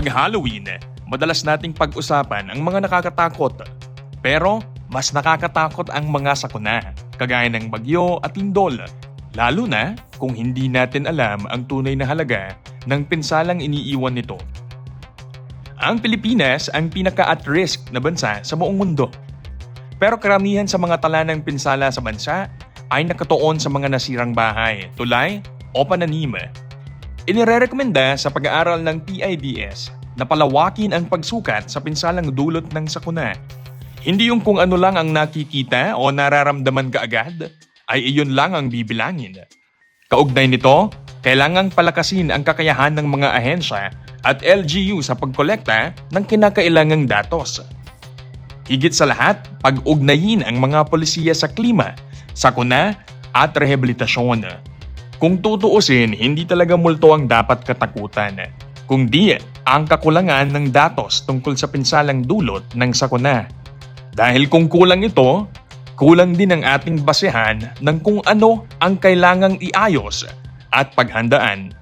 Pag Halloween, madalas nating pag-usapan ang mga nakakatakot. Pero mas nakakatakot ang mga sakuna, kagaya ng bagyo at lindol. Lalo na kung hindi natin alam ang tunay na halaga ng pinsalang iniiwan nito. Ang Pilipinas ang pinaka-at risk na bansa sa buong mundo. Pero karamihan sa mga tala ng pinsala sa bansa ay nakatuon sa mga nasirang bahay, tulay o pananim. Inirerekomenda sa pag-aaral ng PIDS na palawakin ang pagsukat sa pinsalang dulot ng sakuna. Hindi yung kung ano lang ang nakikita o nararamdaman kaagad, ay iyon lang ang bibilangin. Kaugnay nito, kailangang palakasin ang kakayahan ng mga ahensya at LGU sa pagkolekta ng kinakailangang datos. Higit sa lahat, pag-ugnayin ang mga polisiya sa klima, sakuna at rehabilitasyon. Kung tutuusin, hindi talaga multo ang dapat katakutan, kundi ang kakulangan ng datos tungkol sa pinsalang dulot ng sakuna. Dahil kung kulang ito, kulang din ang ating basehan ng kung ano ang kailangang iayos at paghandaan